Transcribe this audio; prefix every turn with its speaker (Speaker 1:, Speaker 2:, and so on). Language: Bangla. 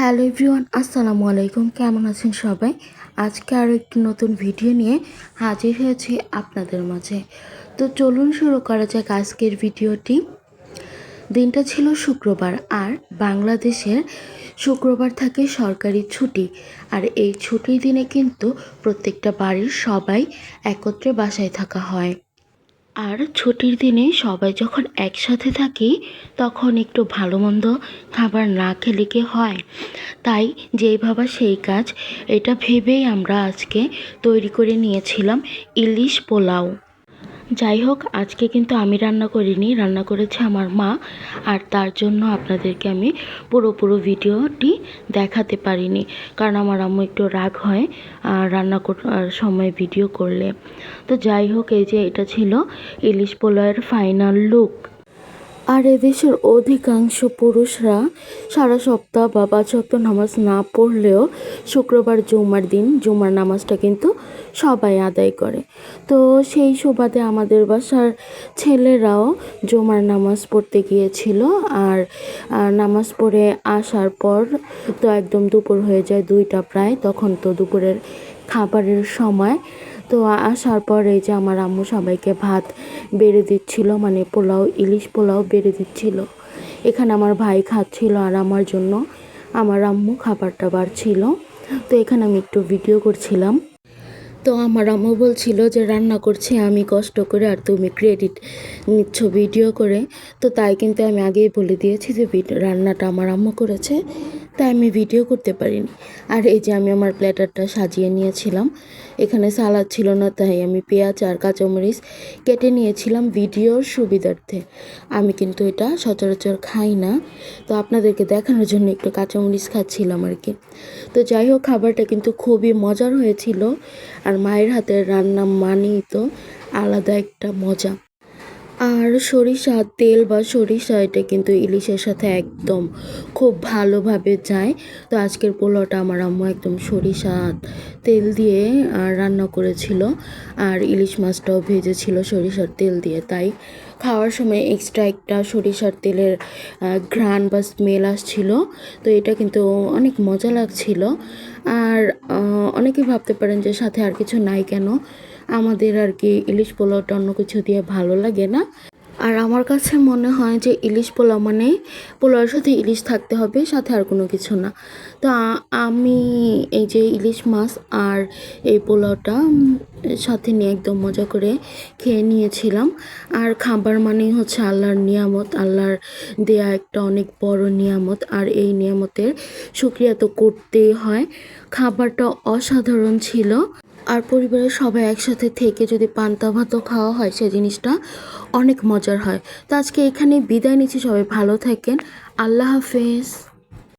Speaker 1: হ্যালো এভরিওয়ান, আসসালামু আলাইকুম। কেমন আছেন সবাই? আজকে আরও একটি নতুন ভিডিও নিয়ে হাজির হয়েছি আপনাদের মাঝে। তো চলুন শুরু করা যাক আজকের ভিডিওটি। দিনটা ছিল শুক্রবার, আর বাংলাদেশের শুক্রবার থাকে সরকারি ছুটি। আর এই ছুটির দিনে কিন্তু প্রত্যেকটা বাড়ির সবাই একত্রে বাসায় থাকা হয়। আর ছুটির দিনে সবাই যখন একসাথে থাকি, তখন একটু ভালো মন্দ খাবার না খেলে কি হয়? তাই যেই ভাবা সেই কাজ, এটা ভেবেই আমরা আজকে তৈরি করে নিয়েছিলাম ইলিশ পোলাও। যাই হোক আজকে কিন্তু আমি রান্না করিনি, রান্না করেছে আমার মা, আর তার জন্য আপনাদেরকে আমি পুরো পুরো ভিডিওটি দেখাতে পারিনি, কারণ আমার আম্মু একটু রাগ হয় রান্না করার সময় ভিডিও করলে। তো যাই হোক এই যে এটা ছিল ইলিশ পোলয়ের ফাইনাল লুক আর এদেশের অধিকাংশ পুরুষরা সারা সপ্তাহ বা পাঁচ সপ্তাহ নামাজ না পড়লেও শুক্রবার জুমার দিন, জুমার নামাজটা কিন্তু সবাই আদায় করে। তো সেই সুবাদে আমাদের বাসার ছেলেরাও জুমার নামাজ পড়তে গিয়েছিল আর নামাজ পড়ে আসার পর তো একদম দুপুর হয়ে যায় দুইটা প্রায়, তখন তো দুপুরের খাবারের সময় তো আসার পরে যে আমার আম্মু সবাইকে ভাত বেড়ে দিচ্ছিল মানে পোলাও, ইলিশ পোলাও বেড়ে দিচ্ছিল। এখানে আমার ভাই খাচ্ছিল আর আমার জন্য আমার আম্মু খাবার টাবার ছিল। তো এখানে আমি একটু ভিডিও করছিলাম। তো আমার আম্মু বলছিল যে, রান্না করছি, আমি কষ্ট করে আর তুমি ক্রেডিট নিচ্ছ ভিডিও করে। তো তাই কিন্তু আমি আগেই বলে দিয়েছি যে রান্নাটা আমার আম্মু করেছে। তাই আমি ভিডিও করতে পারিনি। আর এই যে আমি আমার প্ল্যাটারটা সাজিয়ে নিয়েছিলাম, এখানে সালাদ ছিল না, তাই আমি পেঁয়াজ আর কাঁচামরিচ কেটে নিয়েছিলাম ভিডিওর সুবিধার্থে। আমি কিন্তু এটা সচরাচর খাই না। তো আপনাদেরকে দেখানোর জন্য একটু কাঁচামরিচ খাচ্ছিলাম আর কি। তো যাই হোক, খাবারটা কিন্তু খুবই মজার হয়েছিল। আর মায়ের হাতের রান্না মানেই তো আলাদা একটা মজা। আর সরিষা তেল বা সরিষা, এটা কিন্তু ইলিশের সাথে একদম খুব ভালোভাবে যায়। তো আজকের পোলাওটা আমার আম্মু একদম সরিষা তেল দিয়ে রান্না করেছিল। আর ইলিশ মাছটাও ভেজেছিল সরিষার তেল দিয়ে। তাই খাওয়ার সময় এক্সট্রা একটা সরিষার তেলের ঘ্রাণ বা স্মেল আসছিল। তো এটা কিন্তু অনেক মজা লাগছিল। আর অনেকে ভাবতে পারেন যে সাথে আর কিছু নাই কেন? আমাদের আর কি ইলিশ পোলাওটা অন্য কিছু দিয়ে ভালো লাগে না। আর আমার কাছে মনে হয় যে ইলিশ পোলাও মানে পোলাওর সাথে ইলিশ থাকতে হবে, সাথে আর কোনো কিছু না। তো আমি এই যে ইলিশ মাছ আর এই পোলাওটা সাথে নিয়ে একদম মজা করে খেয়ে নিয়েছিলাম। আর খাবার মানেই হচ্ছে আল্লাহর নিয়ামত, আল্লাহর দেয়া একটা অনেক বড় নিয়ামত। আর এই নিয়ামতের শুক্রিয়া তো করতেই হয়। খাবারটা অসাধারণ ছিল। আর পরিবারের সবাই একসাথে থেকে যদি পান্তা ভাতও খাওয়া হয়, সে জিনিসটা অনেক মজার হয়। তো আজকে এখানে বিদায় নিচ্ছি, সবাই ভালো থাকেন। আল্লাহ হাফেজ।